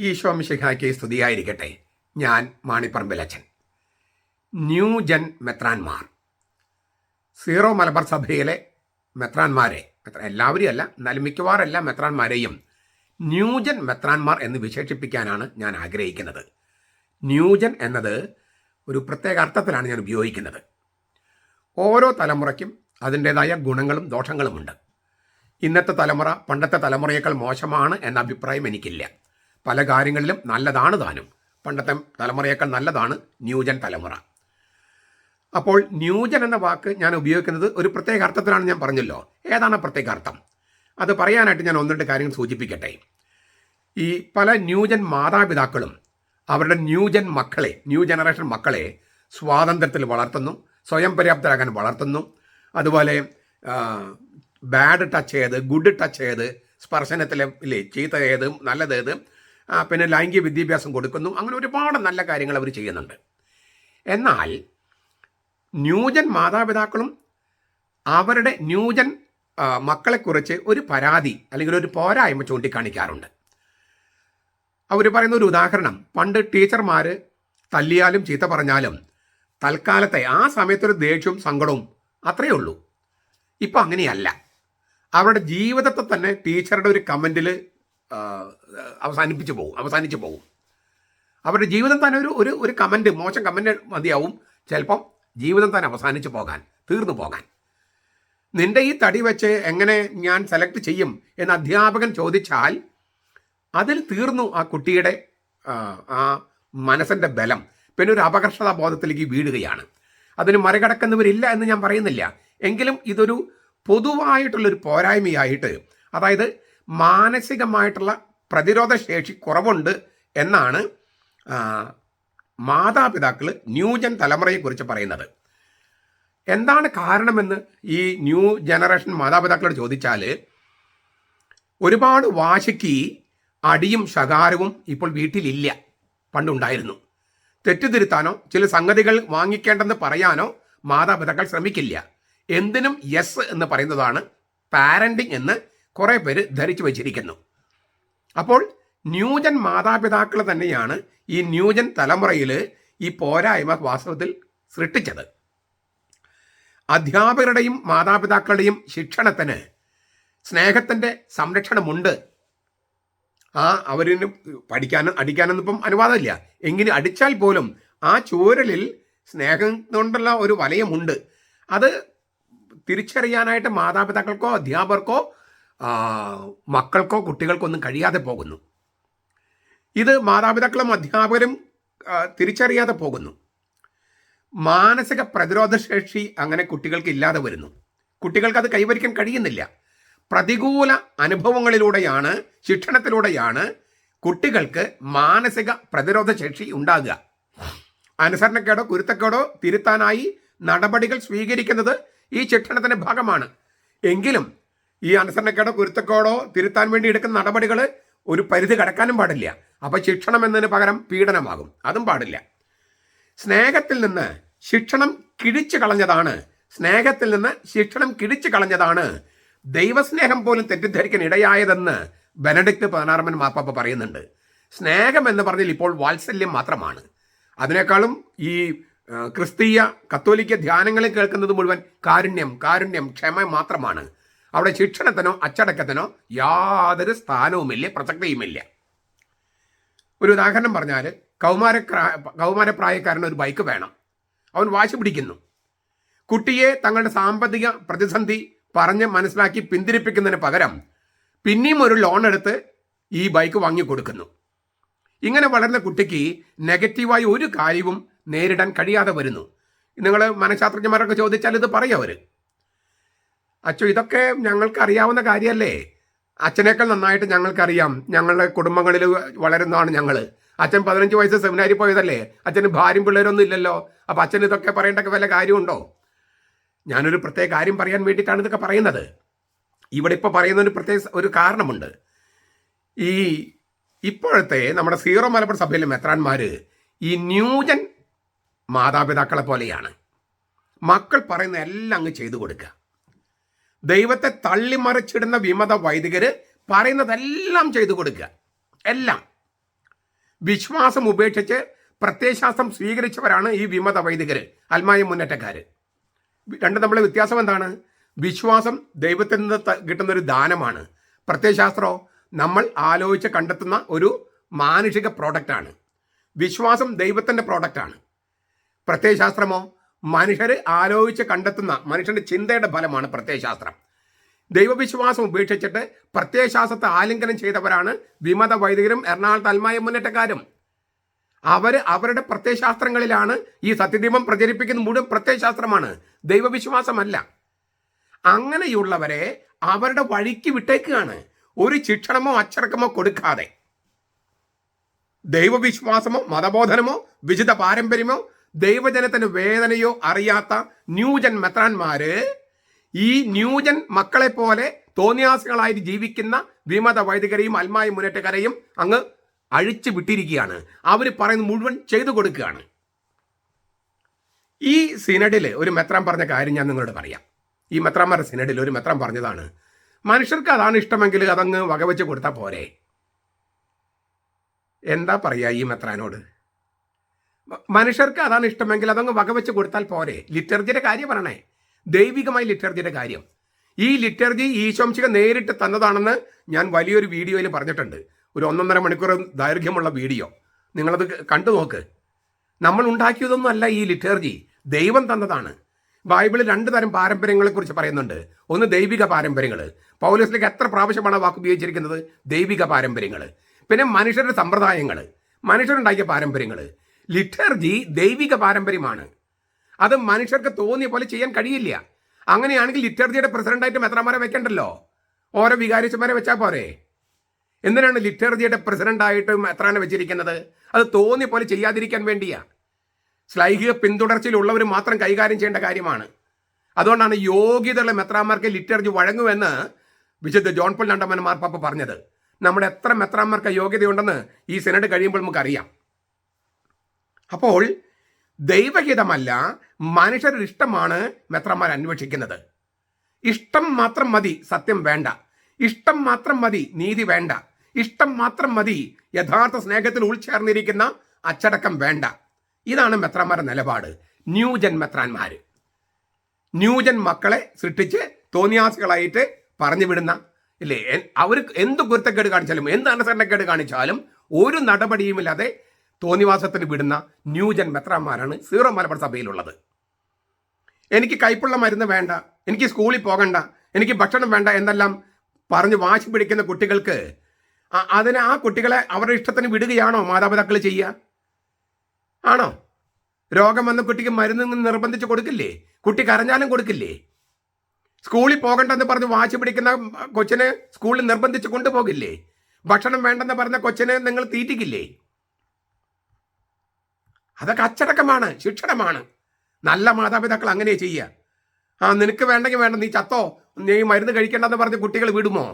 ഈശോ മിശിഹായ്ക്ക് സ്തുതിയായിരിക്കട്ടെ. ഞാൻ മാണിപ്പറമ്പിലച്ചൻ ന്യൂ ജൻ മെത്രാൻമാർ. സീറോ മലബാർ സഭയിലെ മെത്രാൻമാരെ എല്ലാവരും അല്ല എന്നാലും മിക്കവാറും എല്ലാ മെത്രാൻമാരെയും ന്യൂജൻ മെത്രാൻമാർ എന്ന് വിശേഷിപ്പിക്കാനാണ് ഞാൻ ആഗ്രഹിക്കുന്നത്. ന്യൂ ന്യൂജൻ എന്നത് ഒരു പ്രത്യേക അർത്ഥത്തിലാണ് ഞാൻ ഉപയോഗിക്കുന്നത്. ഓരോ തലമുറയ്ക്കും അതിന്റേതായ ഗുണങ്ങളും ദോഷങ്ങളുമുണ്ട്. ഇന്നത്തെ തലമുറ പണ്ടത്തെ തലമുറയേക്കാൾ മോശമാണ് എന്ന അഭിപ്രായം എനിക്കില്ല. പല കാര്യങ്ങളിലും നല്ലതാണ് താനും. പണ്ടത്തെ തലമുറയേക്കാൾ നല്ലതാണ് ന്യൂജൻ തലമുറ. അപ്പോൾ ന്യൂജൻ എന്ന വാക്ക് ഞാൻ ഉപയോഗിക്കുന്നത് ഒരു പ്രത്യേക അർത്ഥത്തിലാണ് ഞാൻ പറഞ്ഞല്ലോ. ഏതാണ് പ്രത്യേക അർത്ഥം? അത് പറയാനായിട്ട് ഞാൻ ഒന്ന് രണ്ട് കാര്യങ്ങൾ സൂചിപ്പിക്കട്ടെ. ഈ പല ന്യൂജൻ മാതാപിതാക്കളും അവരുടെ ന്യൂജൻ മക്കളെ ന്യൂ ജനറേഷൻ മക്കളെ സ്വാതന്ത്ര്യത്തിൽ വളർത്തുന്നു സ്വയം പര്യാപ്തരാകാൻ വളർത്തുന്നു. അതുപോലെ ബാഡ് ടച്ച് ചെയ്ത് ഗുഡ് ടച്ച് ചെയ്ത് സ്പർശനത്തിലെ ഇല്ലേ ചീത്ത ഏത് നല്ലത് ഏത് ആ, പിന്നെ ലൈംഗിക വിദ്യാഭ്യാസം കൊടുക്കുന്നു. അങ്ങനെ ഒരുപാട് നല്ല കാര്യങ്ങൾ അവർ ചെയ്യുന്നുണ്ട്. എന്നാൽ ന്യൂജൻ മാതാപിതാക്കളും അവരുടെ ന്യൂജൻ മക്കളെക്കുറിച്ച് ഒരു പരാതി അല്ലെങ്കിൽ ഒരു പോരായ്മ ചൂണ്ടിക്കാണിക്കാറുണ്ട്. അവർ പറയുന്ന ഒരു ഉദാഹരണം. പണ്ട് ടീച്ചർമാർ തല്ലിയാലും ചീത്ത പറഞ്ഞാലും തൽക്കാലത്തെ ആ സമയത്തൊരു ദേഷ്യവും സങ്കടവും അത്രയേ ഉള്ളൂ. ഇപ്പം അങ്ങനെയല്ല. അവരുടെ ജീവിതത്തെ തന്നെ ടീച്ചറുടെ ഒരു കമന്റിൽ അവസാനിപ്പിച്ച് പോകും അവസാനിച്ചു പോകും. അവരുടെ ജീവിതം തന്നെ ഒരു ഒരു ഒരു കമന്റ് മോശം കമന്റ് മതിയാവും. ചിലപ്പം ജീവിതം തന്നെ അവസാനിച്ചു പോകാൻ തീർന്നു പോകാൻ. നിന്റെ ഈ തടി വെച്ച് എങ്ങനെ ഞാൻ സെലക്ട് ചെയ്യും എന്ന് അധ്യാപകൻ ചോദിച്ചാൽ അതിൽ തീർന്നു ആ കുട്ടിയുടെ ആ, മനസ്സിന്റെ ബലം. പിന്നെ ഒരു അപകർഷതാ ബോധത്തിലേക്ക് വീഴുകയാണ്. അതിന് മറികടക്കുന്നവരില്ല എന്ന് ഞാൻ പറയുന്നില്ല. എങ്കിലും ഇതൊരു പൊതുവായിട്ടുള്ളൊരു പോരായ്മയായിട്ട് അതായത് മാനസികമായിട്ടുള്ള പ്രതിരോധ ശേഷി കുറവുണ്ട് എന്നാണ് മാതാപിതാക്കൾ ന്യൂജൻ തലമുറയെക്കുറിച്ച് പറയുന്നത്. എന്താണ് കാരണമെന്ന് ഈ ന്യൂ ജനറേഷൻ മാതാപിതാക്കളോട് ചോദിച്ചാൽ ഒരുപാട് വാശിക്ക് അടിയും ശകാരവും ഇപ്പോൾ വീട്ടിലില്ല. പണ്ടുണ്ടായിരുന്നു. തെറ്റുതിരുത്താനോ ചില സംഗതികൾ വാങ്ങിക്കേണ്ടെന്ന് പറയാനോ മാതാപിതാക്കൾ ശ്രമിക്കില്ല. എന്തിനും യെസ് എന്ന് പറയുന്നതാണ് പാരന്റിങ് എന്ന് കുറേ പേര് ധരിച്ചു വച്ചിരിക്കുന്നു. അപ്പോൾ ന്യൂജൻ മാതാപിതാക്കൾ തന്നെയാണ് ഈ ന്യൂജൻ തലമുറയിൽ ഈ പോരായ്മ വാസ്തവത്തിൽ സൃഷ്ടിച്ചത്. അധ്യാപകരുടെയും മാതാപിതാക്കളുടെയും ശിക്ഷണത്തിന് സ്നേഹത്തിന്റെ സംരക്ഷണമുണ്ട്. ആ അവരിന് പഠിക്കാനും അടിക്കാനൊന്നും ഇപ്പം അനുവാദമില്ല. എങ്കിലും അടിച്ചാൽ പോലും ആ ചൂരലിൽ സ്നേഹം കൊണ്ടുള്ള ഒരു വലയമുണ്ട്. അത് തിരിച്ചറിയാനായിട്ട് മാതാപിതാക്കൾക്കോ അധ്യാപകർക്കോ മക്കൾക്കോ കുട്ടികൾക്കോ ഒന്നും കഴിയാതെ പോകുന്നു. ഇത് മാതാപിതാക്കളും അധ്യാപകരും തിരിച്ചറിയാതെ പോകുന്നു. മാനസിക പ്രതിരോധശേഷി അങ്ങനെ കുട്ടികൾക്ക് ഇല്ലാതെ വരുന്നു. കുട്ടികൾക്ക് അത് കൈവരിക്കാൻ കഴിയുന്നില്ല. പ്രതികൂല അനുഭവങ്ങളിലൂടെയാണ് ശിക്ഷണത്തിലൂടെയാണ് കുട്ടികൾക്ക് മാനസിക പ്രതിരോധ ശേഷി ഉണ്ടാകുക. അനുസരണക്കേടോ കുരുത്തക്കേടോ തിരുത്താനായി നടപടികൾ സ്വീകരിക്കുന്നത് ഈ ശിക്ഷണത്തിന്റെ ഭാഗമാണ്. എങ്കിലും ഈ അനുസരണക്കേടോ കുരുത്തക്കോടോ തിരുത്താൻ വേണ്ടി എടുക്കുന്ന നടപടികൾ ഒരു പരിധി കടക്കാനും പാടില്ല. അപ്പോൾ ശിക്ഷണം എന്നതിന് പകരം പീഡനമാകും. അതും പാടില്ല. സ്നേഹത്തിൽ നിന്ന് ശിക്ഷണം കിഴിച്ചു കളഞ്ഞതാണ്. സ്നേഹത്തിൽ നിന്ന് ശിക്ഷണം കിഴിച്ചു കളഞ്ഞതാണ് ദൈവസ്നേഹം പോലും തെറ്റിദ്ധരിക്കാൻ ഇടയായതെന്ന് ബെനഡിക്ട് പതിനാറമ്മൻ മാപ്പാപ്പ പറയുന്നുണ്ട്. സ്നേഹം എന്ന് പറഞ്ഞാൽ ഇപ്പോൾ വാത്സല്യം മാത്രമാണ്. അതിനേക്കാളും ഈ ക്രിസ്തീയ കത്തോലിക്ക ധ്യാനങ്ങളിൽ കേൾക്കുന്നത് മുഴുവൻ കാരുണ്യം കാരുണ്യം ക്ഷമ മാത്രമാണ്. അവിടെ ശിക്ഷണത്തിനോ അച്ചടക്കത്തിനോ യാതൊരു സ്ഥാനവുമില്ല പ്രസക്തിയുമില്ല. ഒരു ഉദാഹരണം പറഞ്ഞാൽ കൗമാര കൗമാരപ്രായക്കാരന് ഒരു ബൈക്ക് വേണം. അവൻ വാശി പിടിക്കുന്നു. കുട്ടിയെ തങ്ങളുടെ സാമ്പത്തിക പ്രതിസന്ധി പറഞ്ഞ് മനസ്സിലാക്കി പിന്തിരിപ്പിക്കുന്നതിന് പകരം പിന്നെയും ഒരു ലോൺ എടുത്ത് ഈ ബൈക്ക് വാങ്ങി കൊടുക്കുന്നു ഇങ്ങനെ വളർന്ന കുട്ടിക്ക് നെഗറ്റീവായി ഒരു കാര്യവും നേരിടാൻ കഴിയാതെ വരുന്നു. നിങ്ങൾ മനഃശാസ്ത്രജ്ഞന്മാരൊക്കെ ചോദിച്ചാൽ ഇത് പറയും അവർ അച്ഛോ ഇതൊക്കെ ഞങ്ങൾക്ക് അറിയാവുന്ന കാര്യമല്ലേ അച്ഛനേക്കാൾ നന്നായിട്ട് ഞങ്ങൾക്കറിയാം. ഞങ്ങളുടെ കുടുംബങ്ങളിൽ വളരുന്നതാണ് ഞങ്ങൾ അച്ഛൻ പതിനഞ്ച് വയസ്സ് സെമിനാരി പോയതല്ലേ? അച്ഛന് ഭാര്യയും പിള്ളേരൊന്നും ഇല്ലല്ലോ. അപ്പം അച്ഛൻ ഇതൊക്കെ പറയേണ്ടൊക്കെ വല്ല കാര്യമുണ്ടോ? ഞാനൊരു പ്രത്യേക കാര്യം പറയാൻ വേണ്ടിയിട്ടാണ് ഇതൊക്കെ പറയുന്നത്. ഇവിടെ ഇപ്പോൾ പറയുന്ന ഒരു പ്രത്യേക ഒരു കാരണമുണ്ട്. ഈ ഇപ്പോഴത്തെ നമ്മുടെ സീറോ മലബാർ സഭയിലെ മെത്രാന്മാർ ഈ ന്യൂജൻ മാതാപിതാക്കളെ പോലെയാണ്. മക്കൾ പറയുന്ന എല്ലാം അങ്ങ് ചെയ്തു കൊടുക്കുക. ദൈവത്തെ തള്ളിമറിച്ചിടുന്ന വിമത വൈദികർ പറയുന്നതെല്ലാം ചെയ്തു കൊടുക്കുക. എല്ലാം. വിശ്വാസം ഉപേക്ഷിച്ച് പ്രത്യയശാസ്ത്രം സ്വീകരിച്ചവരാണ് ഈ വിമത വൈദികർ അൽമായ മുന്നേറ്റക്കാർ രണ്ടും തമ്മിലെ വ്യത്യാസം എന്താണ്? വിശ്വാസം ദൈവത്തിൽ നിന്ന് കിട്ടുന്ന ഒരു ദാനമാണ്. പ്രത്യയശാസ്ത്രമോ നമ്മൾ ആലോചിച്ച് കണ്ടെത്തുന്ന ഒരു മാനുഷിക പ്രോഡക്റ്റാണ് വിശ്വാസം ദൈവത്തിന്റെ പ്രോഡക്റ്റാണ് പ്രത്യയശാസ്ത്രമോ മനുഷ്യർ ആലോചിച്ച് കണ്ടെത്തുന്ന മനുഷ്യന്റെ ചിന്തയുടെ ഫലമാണ് പ്രത്യയശാസ്ത്രം. ദൈവവിശ്വാസം ഉപേക്ഷിച്ചിട്ട് പ്രത്യയശാസ്ത്രത്തെ ആലിംഗനം ചെയ്തവരാണ് വിമത വൈദികരും എറണാകുളത്ത് അൽമായ മുന്നേറ്റക്കാരും. അവർ അവരുടെ പ്രത്യയശാസ്ത്രങ്ങളിലാണ് ഈ സത്യദീപം പ്രചരിപ്പിക്കുന്ന മുഴുവൻ പ്രത്യയശാസ്ത്രമാണ്. ദൈവവിശ്വാസമല്ല. അങ്ങനെയുള്ളവരെ അവരുടെ വഴിക്ക് വിട്ടേക്കുകയാണ് ഒരു ശിക്ഷണമോ അച്ചടക്കമോ കൊടുക്കാതെ. ദൈവവിശ്വാസമോ മതബോധനമോ വിശുദ്ധ പാരമ്പര്യമോ ദൈവജനത്തിന് വേദനയോ അറിയാത്ത ന്യൂജൻ മെത്രാന്മാര് ഈ ന്യൂജൻ മക്കളെ പോലെ തോന്നിയാസികളായിട്ട് ജീവിക്കുന്ന വിമത വൈദികരെയും അൽമായ മുന്നേറ്റക്കാരെയും അങ്ങ് അഴിച്ചു വിട്ടിരിക്കുകയാണ്. അവർ പറയുന്നത് മുഴുവൻ ചെയ്തു കൊടുക്കുകയാണ്. ഈ സിനഡിൽ ഒരു മെത്രാൻ പറഞ്ഞ കാര്യം ഞാൻ നിങ്ങളോട് പറയാം. ഈ മെത്രാന്മാരുടെ സിനഡിൽ ഒരു മെത്രാൻ പറഞ്ഞതാണ് മനുഷ്യർക്ക് അതാണ് ഇഷ്ടമെങ്കിൽ അതങ്ങ് വകവെച്ച് കൊടുത്താൽ പോരെ. എന്താ പറയുക ഈ മെത്രാനോട്? മനുഷ്യർക്ക് അതാണ് ഇഷ്ടമെങ്കിൽ അതങ്ങ് വകവെച്ച് കൊടുത്താൽ പോരെ. ലിറ്റർജിയുടെ കാര്യം പറയണേ. ദൈവികമായ ലിറ്റർജിയുടെ കാര്യം. ഈ ലിറ്റർജി ഈശോംശിക നേരിട്ട് തന്നതാണെന്ന് ഞാൻ വലിയൊരു വീഡിയോയിൽ പറഞ്ഞിട്ടുണ്ട്. ഒരു ഒന്നൊന്നര മണിക്കൂർ ദൈർഘ്യമുള്ള വീഡിയോ. നിങ്ങളത് കണ്ടു നോക്ക്. നമ്മൾ ഉണ്ടാക്കിയതൊന്നും അല്ല ഈ ലിറ്റർജി. ദൈവം തന്നതാണ്. ബൈബിളിൽ രണ്ട് തരം പാരമ്പര്യങ്ങളെക്കുറിച്ച് പറയുന്നുണ്ട്. ഒന്ന് ദൈവിക പാരമ്പര്യങ്ങൾ പൗലോസിലേക്ക് എത്ര പ്രാവശ്യമാണ് വാക്ക് ഉപയോഗിച്ചിരിക്കുന്നത്? ദൈവിക പാരമ്പര്യങ്ങൾ പിന്നെ മനുഷ്യരുടെ സമ്പ്രദായങ്ങൾ മനുഷ്യരുണ്ടാക്കിയ പാരമ്പര്യങ്ങൾ ലിറ്റർജി ദൈവിക പാരമ്പര്യമാണ്. അത് മനുഷ്യർക്ക് തോന്നിയ പോലെ ചെയ്യാൻ കഴിയില്ല. അങ്ങനെയാണെങ്കിൽ ലിറ്റർജിയുടെ പ്രസിഡന്റായിട്ട് മെത്രാമാരെ വെക്കണ്ടല്ലോ? ഓരോ വികാരിച്ചമാരെ വെച്ചാൽ പോരെ? എന്തിനാണ് ലിറ്റർജിയുടെ പ്രസിഡന്റായിട്ട് മെത്രാനെ വെച്ചിരിക്കുന്നത്? അത് തോന്നിയ പോലെ ചെയ്യാതിരിക്കാൻ വേണ്ടിയാ. ശ്ലൈഹിക പിന്തുടർച്ചയിലുള്ളവർ മാത്രം കൈകാര്യം ചെയ്യേണ്ട കാര്യമാണ്. അതുകൊണ്ടാണ് യോഗ്യതയുള്ള മെത്രാന്മാർക്ക് ലിറ്റർജി വഴങ്ങുമെന്ന് വിശുദ്ധ ജോൺ പോൾ രണ്ടാമൻ മാർപ്പാപ്പ പറഞ്ഞത്. നമ്മുടെ എത്ര മെത്രാന്മാർക്ക് യോഗ്യതയുണ്ടെന്ന് ഈ സെനഡ് കഴിയുമ്പോൾ നമുക്കറിയാം. അപ്പോൾ ദൈവഹിതമല്ല മനുഷ്യരുടെ ഇഷ്ടമാണ് മെത്രന്മാർ അന്വേഷിക്കുന്നത്. ഇഷ്ടം മാത്രം മതി സത്യം വേണ്ട. ഇഷ്ടം മാത്രം മതി നീതി വേണ്ട. ഇഷ്ടം മാത്രം മതി യഥാർത്ഥ സ്നേഹത്തിൽ ഉൾച്ചേർന്നിരിക്കുന്ന അച്ചടക്കം വേണ്ട. ഇതാണ് മെത്രാന്മാരുടെ നിലപാട്. ന്യൂജൻ മെത്രാന്മാർ ന്യൂജൻ മക്കളെ സൃഷ്ടിച്ച് തോന്നിയാസികളായിട്ട് പറഞ്ഞു വിടുന്ന ഇല്ലേ അവർ എന്ത് കുരുത്തക്കേട് കാണിച്ചാലും എന്ത് അനുസരണക്കേട് കാണിച്ചാലും ഒരു നടപടിയുമില്ലാതെ തോന്നിവാസത്തിന് വിടുന്ന ന്യൂജൻ മെത്രാന്മാരാണ് സീറോ മലബാർ സഭയിലുള്ളത്. എനിക്ക് കൈപ്പുള്ള മരുന്ന് വേണ്ട എനിക്ക് സ്കൂളിൽ പോകണ്ട എനിക്ക് ഭക്ഷണം വേണ്ട എന്നെല്ലാം പറഞ്ഞ് വാശി പിടിക്കുന്ന കുട്ടികൾക്ക് അതിന് ആ കുട്ടികളെ അവരുടെ ഇഷ്ടത്തിന് വിടുകയാണോ മാതാപിതാക്കൾ ചെയ്യുക? ആണോ? രോഗം വന്ന കുട്ടിക്ക് മരുന്ന് നിർബന്ധിച്ച് കൊടുക്കില്ലേ? കുട്ടി കരഞ്ഞാലും കൊടുക്കില്ലേ? സ്കൂളിൽ പോകണ്ടെന്ന് പറഞ്ഞ് വാശി പിടിക്കുന്ന കൊച്ചിനെ സ്കൂളിൽ നിർബന്ധിച്ച് കൊണ്ടുപോകില്ലേ? ഭക്ഷണം വേണ്ടെന്ന് പറഞ്ഞ കൊച്ചിനെ നിങ്ങൾ തീറ്റിക്കില്ലേ? അതൊക്കെ അച്ചടക്കമാണ് ശിക്ഷണമാണ്. നല്ല മാതാപിതാക്കൾ അങ്ങനെ ചെയ്യുക. ആ നിനക്ക് വേണ്ടെങ്കിൽ വേണ്ട നീ ചത്തോ? നീ മരുന്ന് കഴിക്കേണ്ടെന്ന് പറഞ്ഞ് കുട്ടികൾ വിടുമോ?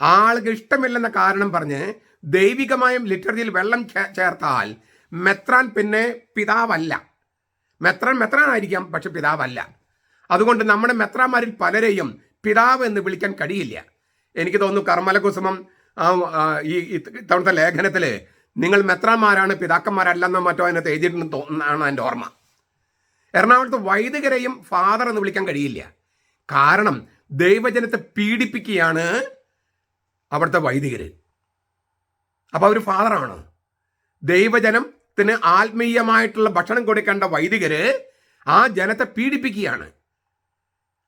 ആൾക്ക് ഇഷ്ടമില്ലെന്ന കാരണം പറഞ്ഞ് ദൈവികമായും ലിറ്ററിയിൽ വെള്ളം ചേർത്താൽ മെത്രാൻ പിന്നെ പിതാവല്ല. മെത്രാൻ മെത്രാനായിരിക്കാം പക്ഷെ പിതാവല്ല. അതുകൊണ്ട് നമ്മുടെ മെത്രാന്മാരിൽ പലരെയും പിതാവ് എന്ന് വിളിക്കാൻ കഴിയില്ല. എനിക്ക് തോന്നുന്നു കർമ്മലകുസുമം ഈ ഇത്തവണത്തെ ലേഖനത്തിൽ നിങ്ങൾ മെത്രാന്മാരാണ് പിതാക്കന്മാരല്ലെന്നോ മറ്റോ അതിനകത്ത് എഴുതിയിട്ടുണ്ടെന്ന് തോന്നാണ് എന്റെ ഓർമ്മ. എറണാകുളത്ത് വൈദികരെയും ഫാദർ എന്ന് വിളിക്കാൻ കഴിയില്ല. കാരണം ദൈവജനത്തെ പീഡിപ്പിക്കുകയാണ് അവിടുത്തെ വൈദികർ അപ്പോൾ അവർ ഫാദറാണ് ദൈവജനത്തിന് ആത്മീയമായിട്ടുള്ള ഭക്ഷണം കൊടുക്കേണ്ട വൈദികർ ആ ജനത്തെ പീഡിപ്പിക്കുകയാണ്.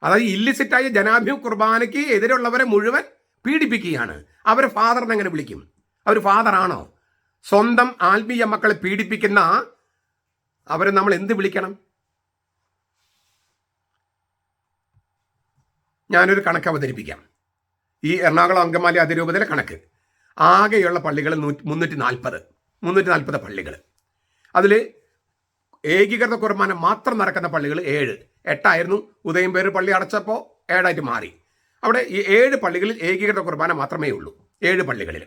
അതായത് ഇല്ലിസിറ്റായ ജനാഭ്യ കുർബാനയ്ക്ക് എതിരുള്ളവരെ മുഴുവൻ പീഡിപ്പിക്കുകയാണ്. അവർ ഫാദർ എങ്ങനെ വിളിക്കും? അവർ ഫാദറാണോ സ്വന്തം ആത്മീയ മക്കളെ പീഡിപ്പിക്കുന്ന അവരെ നമ്മൾ എന്ത് വിളിക്കണം? ഞാനൊരു കണക്ക് അവതരിപ്പിക്കാം. ഈ എറണാകുളം അങ്കമാലി അതിരൂപതയിലെ കണക്ക്. ആകെയുള്ള പള്ളികൾ നൂറ്റി മുന്നൂറ്റി നാൽപ്പത് മുന്നൂറ്റി നാൽപ്പത് പള്ളികൾ. അതിൽ ഏകീകൃത കുർബാന മാത്രം നടക്കുന്ന പള്ളികൾ ഏഴ്. എട്ടായിരുന്നു ഉദയംപേര് പള്ളി അടച്ചപ്പോൾ ഏഴായിട്ട് മാറി. അവിടെ ഈ ഏഴ് പള്ളികളിൽ ഏകീകൃത കുർബാന മാത്രമേ ഉള്ളൂ. ഏഴ് പള്ളികളിൽ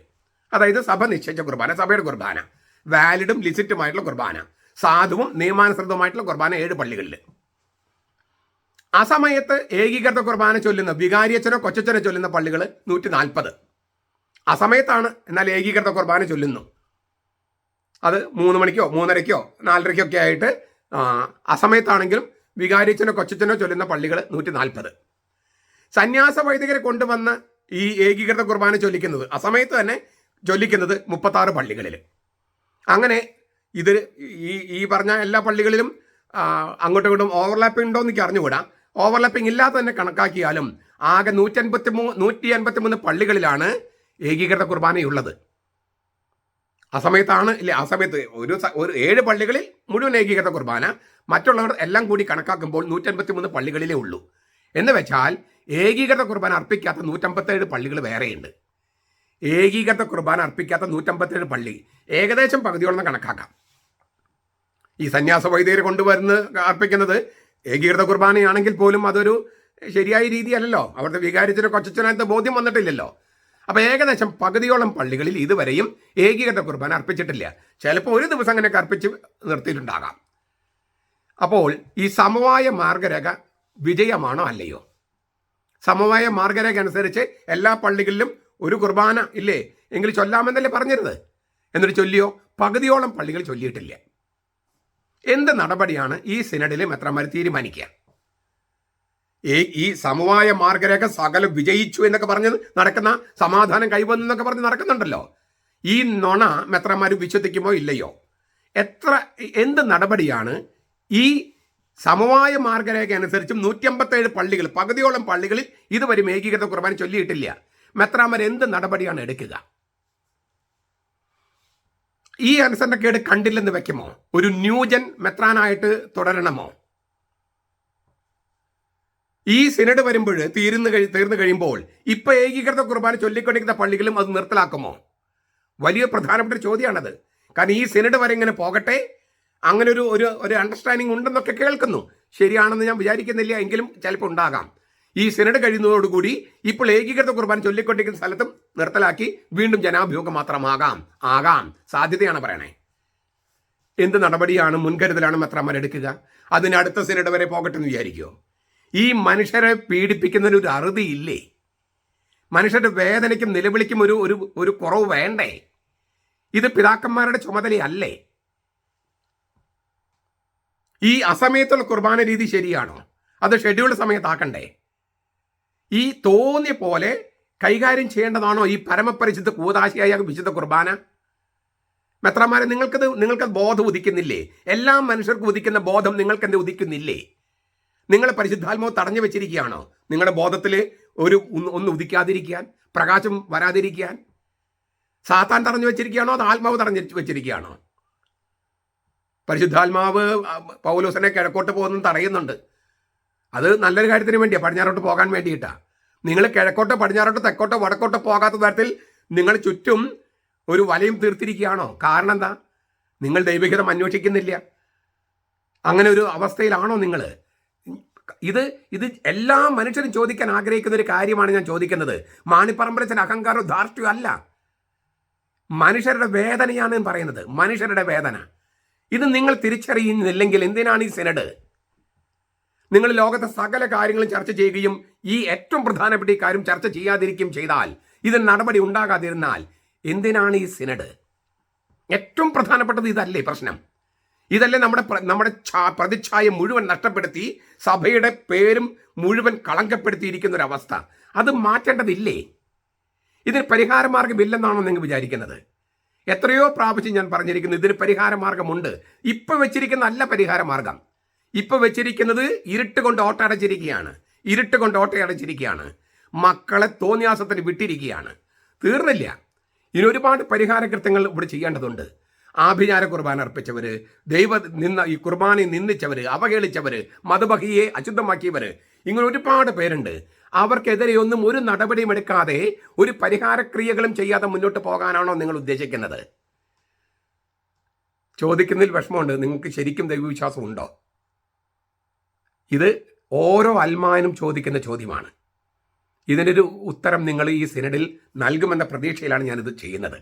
അതായത് സഭ നിശ്ചയിച്ച കുർബാന സഭയുടെ കുർബാന. വാലിഡും ലിസിറ്റുമായിട്ടുള്ള കുർബാന. സാധുവും നിയമാനുസൃതമായിട്ടുള്ള കുർബാന ഏഴ് പള്ളികളിൽ ആ സമയത്ത് ഏകീകൃത കുർബാന ചൊല്ലുന്ന വികാരിയച്ഛനോ കൊച്ചച്ഛനോ ചൊല്ലുന്ന പള്ളികൾ നൂറ്റി നാൽപ്പത് ആ സമയത്താണ് എന്നാൽ ഏകീകൃത കുർബാന ചൊല്ലുന്നു. അത് മൂന്ന് മണിക്കോ മൂന്നരയ്ക്കോ നാലരയ്ക്കോ ഒക്കെ ആയിട്ട് ആ, സമയത്താണെങ്കിലും വികാരിച്ചനോ കൊച്ചച്ചനോ ചൊല്ലുന്ന പള്ളികൾ നൂറ്റി നാൽപ്പത് സന്യാസ വൈദികരെ കൊണ്ടുവന്ന് ഈ ഏകീകൃത കുർബാന ചൊല്ലിക്കുന്നത്. ആ സമയത്ത് തന്നെ ചൊല്ലിക്കുന്നത് മുപ്പത്താറ് പള്ളികളിൽ അങ്ങനെ ഇത് ഈ ഈ പറഞ്ഞ എല്ലാ പള്ളികളിലും അങ്ങോട്ടും ഇങ്ങോട്ടും ഓവർലാപ്പിംഗ് ഉണ്ടോ എന്ന് അറിഞ്ഞുകൂടാ. ഓവർലാപ്പിംഗ് ഇല്ലാതെ തന്നെ കണക്കാക്കിയാലും ആകെ നൂറ്റൻപത്തി മൂ നൂറ്റി അൻപത്തി മൂന്ന് പള്ളികളിലാണ് ഏകീകൃത കുർബാനയുള്ളത്. ആ സമയത്താണ് ഇല്ലേ ആ സമയത്ത് ഒരു ഒരു ഏഴ് പള്ളികളിൽ മുഴുവൻ ഏകീകൃത കുർബാന. മറ്റുള്ളവർ എല്ലാം കൂടി കണക്കാക്കുമ്പോൾ നൂറ്റൻപത്തി മൂന്ന് പള്ളികളിലേ ഉള്ളൂ. എന്ന് വെച്ചാൽ ഏകീകൃത കുർബാന അർപ്പിക്കാത്ത നൂറ്റമ്പത്തേഴ് പള്ളികൾ വേറെയുണ്ട്. ഏകീകൃത കുർബാന അർപ്പിക്കാത്ത നൂറ്റമ്പത്തേഴ് പള്ളി. ഏകദേശം പകുതിയോളം കണക്കാക്കാം. ഈ സന്യാസ വൈദികർ കൊണ്ടുവരുന്ന അർപ്പിക്കുന്നത് ഏകീകൃത കുർബാനയാണെങ്കിൽ പോലും അതൊരു ശരിയായ രീതിയല്ലല്ലോ. അവരുടെ വികാരിച്ചൊരു കൊച്ചനത്തെ ബോധ്യം വന്നിട്ടില്ലല്ലോ. അപ്പോൾ ഏകദേശം പകുതിയോളം പള്ളികളിൽ ഇതുവരെയും ഏകീകൃത കുർബാന അർപ്പിച്ചിട്ടില്ല. ചിലപ്പോൾ ഒരു ദിവസം അങ്ങനെയൊക്കെ അർപ്പിച്ച് നിർത്തിയിട്ടുണ്ടാകാം. അപ്പോൾ ഈ സമവായ മാർഗരേഖ വിജയമാണോ അല്ലയോ? സമവായ മാർഗരേഖ അനുസരിച്ച് എല്ലാ പള്ളികളിലും ഒരു കുർബാന ഇല്ലേ? എങ്കിൽ ചൊല്ലാമെന്നല്ലേ പറഞ്ഞിരുന്നത്? എന്നൊരു ചൊല്ലിയോ? പകുതിയോളം പള്ളികൾ ചൊല്ലിയിട്ടില്ല. എന്ത് നടപടിയാണ് ഈ സിനഡിലെ മെത്രമാർ തീരുമാനിക്കുക? ഈ ഈ സമവായ മാർഗരേഖ സകലം വിജയിച്ചു എന്നൊക്കെ പറഞ്ഞ് നടക്കുന്ന സമാധാനം കൈവന്നു എന്നൊക്കെ പറഞ്ഞ് നടക്കുന്നുണ്ടല്ലോ. ഈ നൊണ മെത്രമാർ വിശ്വസിക്കുമോ ഇല്ലയോ? എത്ര എന്ത് നടപടിയാണ് ഈ സമവായ മാർഗരേഖ അനുസരിച്ചും നൂറ്റി അമ്പത്തേഴ് പള്ളികൾ പകുതിയോളം പള്ളികളിൽ ഇതുവരെ ഏകീകൃത കുർബാന ചൊല്ലിയിട്ടില്ല. മെത്രാമർ എന്ത് നടപടിയാണ് എടുക്കുക? ഈ അനുസരണക്കേട് കണ്ടില്ലെന്ന് വെക്കുമോ? ഒരു ന്യൂജൻ മെത്രാനായിട്ട് തുടരണമോ? ഈ സിനഡ് വരുമ്പോൾ തീരുന്നു കഴി തീർന്നു കഴിയുമ്പോൾ ഇപ്പൊ ഏകീകൃത കുർബാന ചൊല്ലിക്കൊണ്ടിരിക്കുന്ന പള്ളികളും അത് നിർത്തലാക്കുമോ? വലിയ പ്രധാനപ്പെട്ട ചോദ്യമാണത്. കാരണം ഈ സിനഡ് വരെ ഇങ്ങനെ പോകട്ടെ? അങ്ങനെ ഒരു ഒരു അണ്ടർസ്റ്റാൻഡിങ് ഉണ്ടെന്നൊക്കെ കേൾക്കുന്നു. ശരിയാണെന്ന് ഞാൻ വിചാരിക്കുന്നില്ല. എങ്കിലും ചിലപ്പോൾ ഉണ്ടാകാം. ഈ സിനഡ് കഴിയുന്നതോടുകൂടി ഇപ്പോൾ ഏകീകൃത കുർബാന ചൊല്ലിക്കൊണ്ടിരിക്കുന്ന സ്ഥലത്തും നിർത്തലാക്കി വീണ്ടും ജനാഭിയോഗം മാത്രമാകാം. ആകാം. സാധ്യതയാണ് പറയണേ. എന്ത് നടപടിയാണ് മുൻകരുതലാണ് മെത്രാമാർ എടുക്കുക? അതിനടുത്ത സിനഡ് വരെ പോകട്ടെ എന്ന് വിചാരിക്കുമോ ഈ മനുഷ്യരെ പീഡിപ്പിക്കുന്നതിന് ഒരു അറുതിയില്ലേ മനുഷ്യരുടെ വേദനയ്ക്കും നിലവിളിക്കും ഒരു ഒരു ഒരു കുറവ് വേണ്ടേ? ഇത് പിതാക്കന്മാരുടെ ചുമതലയല്ലേ ഈ അസമയത്തുള്ള കുർബാന രീതി ശരിയാണോ? അത് ഷെഡ്യൂൾ സമയത്താക്കണ്ടേ? ഈ തോന്നിയ പോലെ കൈകാര്യം ചെയ്യേണ്ടതാണോ ഈ പരമപരിശുദ്ധ കൂതാശിയായ വിശുദ്ധ കുർബാന? മെത്രമാരെ നിങ്ങൾക്കത് നിങ്ങൾക്ക് ബോധം ഉദിക്കുന്നില്ലേ? എല്ലാ മനുഷ്യർക്കും ഉദിക്കുന്ന ബോധം നിങ്ങൾക്ക് എന്ത് ഉദിക്കുന്നില്ലേ? നിങ്ങളെ പരിശുദ്ധാത്മാവ് തടഞ്ഞു വെച്ചിരിക്കുകയാണോ? നിങ്ങളുടെ ബോധത്തിൽ ഒരു ഒന്ന് ഉദിക്കാതിരിക്കാൻ പ്രകാശം വരാതിരിക്കാൻ സാത്താൻ തടഞ്ഞു വെച്ചിരിക്കുകയാണോ അത് ആത്മാവ് തടഞ്ഞു വെച്ചിരിക്കുകയാണോ? പരിശുദ്ധാത്മാവ് പൗലോസിനെ കിഴക്കോട്ട് പോകുന്നത് തടയുന്നുണ്ട്. അത് നല്ലൊരു കാര്യത്തിന് വേണ്ടിയാണ് പടിഞ്ഞാറോട്ട് പോകാൻ വേണ്ടിയിട്ടാണ് നിങ്ങൾ കിഴക്കോട്ടോ പടിഞ്ഞാറോട്ടോ തെക്കോട്ടോ വടക്കോട്ടോ പോകാത്ത തരത്തിൽ നിങ്ങൾ ചുറ്റും ഒരു വലയും തീർത്തിരിക്കുകയാണോ? കാരണം എന്താ? നിങ്ങൾ ദൈവഹിതം അന്വേഷിക്കുന്നില്ല. അങ്ങനെ ഒരു അവസ്ഥയിലാണോ നിങ്ങൾ ഇത് ഇത് എല്ലാ മനുഷ്യരും ചോദിക്കാൻ ആഗ്രഹിക്കുന്ന ഒരു കാര്യമാണ് ഞാൻ ചോദിക്കുന്നത്. മാണിപ്പറമ്പിലെ ചില അഹങ്കാരവും ധാർഷ്ട്യം അല്ല. മനുഷ്യരുടെ വേദനയാണ് പറയുന്നത്. മനുഷ്യരുടെ വേദന. ഇത് നിങ്ങൾ തിരിച്ചറിയുന്നില്ലെങ്കിൽ എന്തിനാണ് ഈ സെനഡ്? നിങ്ങൾ ലോകത്തെ സകല കാര്യങ്ങളും ചർച്ച ചെയ്യുകയും ഈ ഏറ്റവും പ്രധാനപ്പെട്ട ഈ കാര്യം ചർച്ച ചെയ്യാതിരിക്കുകയും ചെയ്താൽ ഇതിന് നടപടി ഉണ്ടാകാതിരുന്നാൽ എന്തിനാണ് ഈ സിനഡ്? ഏറ്റവും പ്രധാനപ്പെട്ടത് ഇതല്ലേ പ്രശ്നം. ഇതല്ലേ നമ്മുടെ നമ്മുടെ പ്രതിച്ഛായ മുഴുവൻ നഷ്ടപ്പെടുത്തി സഭയുടെ പേരും മുഴുവൻ കളങ്കപ്പെടുത്തിയിരിക്കുന്ന ഒരു അവസ്ഥ അത് മാറ്റേണ്ടതില്ലേ? ഇതിന് പരിഹാരമാർഗമില്ലെന്നാണോ നിങ്ങൾ വിചാരിക്കുന്നത്? എത്രയോ പ്രാവശ്യം ഞാൻ പറഞ്ഞിരിക്കുന്നു ഇതിന് പരിഹാരമാർഗമുണ്ട്. ഇപ്പൊ വെച്ചിരിക്കുന്ന അല്ല പരിഹാരമാർഗം. ഇപ്പൊ വെച്ചിരിക്കുന്നത് ഇരുട്ട് കൊണ്ട് ഓട്ടടച്ചിരിക്കുകയാണ് ഇരുട്ട് കൊണ്ട് ഓട്ടയടച്ചിരിക്കുകയാണ് മക്കളെ തോന്നിയാസത്തിന് വിട്ടിരിക്കുകയാണ്. തീർന്നില്ല. ഇനി ഒരുപാട് പരിഹാര കൃത്യങ്ങൾ ഇവിടെ ചെയ്യേണ്ടതുണ്ട്. ആഭിചാര കുർബാന അർപ്പിച്ചവര് ദൈവ നിന്ന ഈ കുർബാനയെ നിന്ദിച്ചവര് അവഹേളിച്ചവര് മതബഹിയെ അശുദ്ധമാക്കിയവര് ഇങ്ങനെ ഒരുപാട് പേരുണ്ട്. അവർക്കെതിരെ ഒന്നും ഒരു നടപടിയും എടുക്കാതെ ഒരു പരിഹാരക്രിയകളും ചെയ്യാതെ മുന്നോട്ട് പോകാനാണോ നിങ്ങൾ ഉദ്ദേശിക്കുന്നത്? ചോദിക്കുന്നതിൽ വിഷമമുണ്ട്. നിങ്ങൾക്ക് ശരിക്കും ദൈവവിശ്വാസം ഉണ്ടോ? ഇത് ഓരോ അൽമാനും ചോദിക്കുന്ന ചോദ്യമാണ്. ഇതിനൊരു ഉത്തരം നിങ്ങൾ ഈ സിനഡിൽ നൽകുമെന്ന പ്രതീക്ഷയിലാണ് ഞാനിത് ചെയ്യുന്നത്.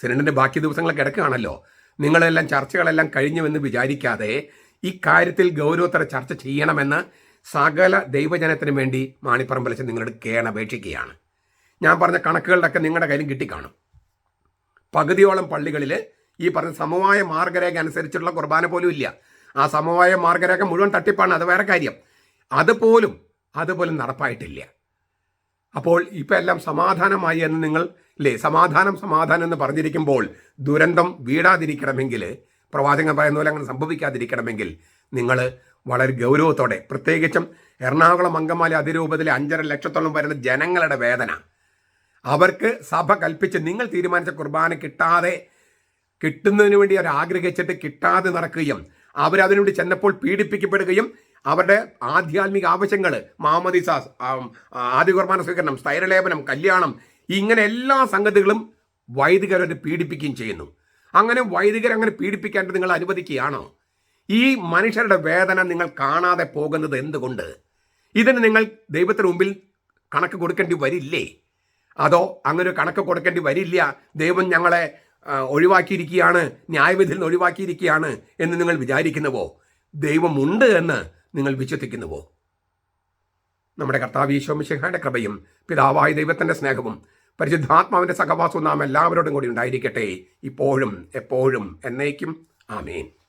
സിനഡിന്റെ ബാക്കി ദിവസങ്ങൾ കിടക്കുകയാണല്ലോ. നിങ്ങളെല്ലാം ചർച്ചകളെല്ലാം കഴിഞ്ഞുവെന്ന് വിചാരിക്കാതെ ഈ കാര്യത്തിൽ ഗൗരവത്തോടെ ചർച്ച ചെയ്യണമെന്ന് സകല ദൈവജനത്തിന് വേണ്ടി മാണിപ്പറമ്പലച്ച് നിങ്ങളുടെ കേണപേക്ഷിക്കുകയാണ്. ഞാൻ പറഞ്ഞ കണക്കുകളുടെയൊക്കെ നിങ്ങളുടെ കയ്യിലും കിട്ടിക്കാണും. പകുതിയോളം പള്ളികളിൽ ഈ പറഞ്ഞ സമവായ മാർഗരേഖ അനുസരിച്ചിട്ടുള്ള കുർബാന പോലും ഇല്ല. ആ സമവായ മാർഗരേഖ മുഴുവൻ തട്ടിപ്പാണ് അത് വേറെ കാര്യം. അതുപോലും അതുപോലും നടപ്പായിട്ടില്ല. അപ്പോൾ ഇപ്പം എല്ലാം സമാധാനമായി എന്ന് നിങ്ങൾ അല്ലേ സമാധാനം സമാധാനം എന്ന് പറഞ്ഞിരിക്കുമ്പോൾ ദുരന്തം വീടാതിരിക്കണമെങ്കിൽ പ്രവാചകൻ പറയുന്ന പോലെ അങ്ങനെ സംഭവിക്കാതിരിക്കണമെങ്കിൽ നിങ്ങൾ വളരെ ഗൗരവത്തോടെ പ്രത്യേകിച്ചും എറണാകുളം അങ്കമാലി അതിരൂപത്തിലെ അഞ്ചര ലക്ഷത്തോളം വരുന്ന ജനങ്ങളുടെ വേദന. അവർക്ക് സഭ കൽപ്പിച്ച് നിങ്ങൾ തീരുമാനിച്ച കുർബാന കിട്ടാതെ കിട്ടുന്നതിന് വേണ്ടി അവർ ആഗ്രഹിച്ചിട്ട് കിട്ടാതെ നടക്കുകയും അവരതിനു വേണ്ടി ചെന്നപ്പോൾ പീഡിപ്പിക്കപ്പെടുകയും അവരുടെ ആധ്യാത്മിക ആവശ്യങ്ങൾ മാമദിസ ആദ്യ കുർബാന സ്വീകരണം സ്ഥൈരലേപനം കല്യാണം ഇങ്ങനെ എല്ലാ സംഗതികളും വൈദികരെ പീഡിപ്പിക്കുകയും ചെയ്യുന്നു. അങ്ങനെ വൈദികർ അങ്ങനെ പീഡിപ്പിക്കേണ്ടത് നിങ്ങൾ അനുവദിക്കുകയാണോ? ഈ മനുഷ്യരുടെ വേദന നിങ്ങൾ കാണാതെ പോകുന്നത് എന്തുകൊണ്ട്? ഇതിന് നിങ്ങൾ ദൈവത്തിന് മുമ്പിൽ കണക്ക് കൊടുക്കേണ്ടി വരില്ലേ? അതോ അങ്ങനെ കണക്ക് കൊടുക്കേണ്ടി വരില്ല? ദൈവം ഞങ്ങളെ ഒഴിവാക്കിയിരിക്കുകയാണ് ന്യായവിധിയിൽ നിന്ന് ഒഴിവാക്കിയിരിക്കുകയാണ് എന്ന് നിങ്ങൾ വിചാരിക്കുന്നുവോ? ദൈവമുണ്ട് എന്ന് നിങ്ങൾ വിശ്വസിക്കുന്നുവോ? നമ്മുടെ കർത്താവ് ഈശോമിശിഹായുടെ കൃപയും പിതാവായ ദൈവത്തിന്റെ സ്നേഹവും പരിശുദ്ധാത്മാവിന്റെ സഹവാസവും നാം എല്ലാവരോടും കൂടി ഉണ്ടായിരിക്കട്ടെ. ഇപ്പോഴും എപ്പോഴും എന്നേക്കും. ആമേൻ.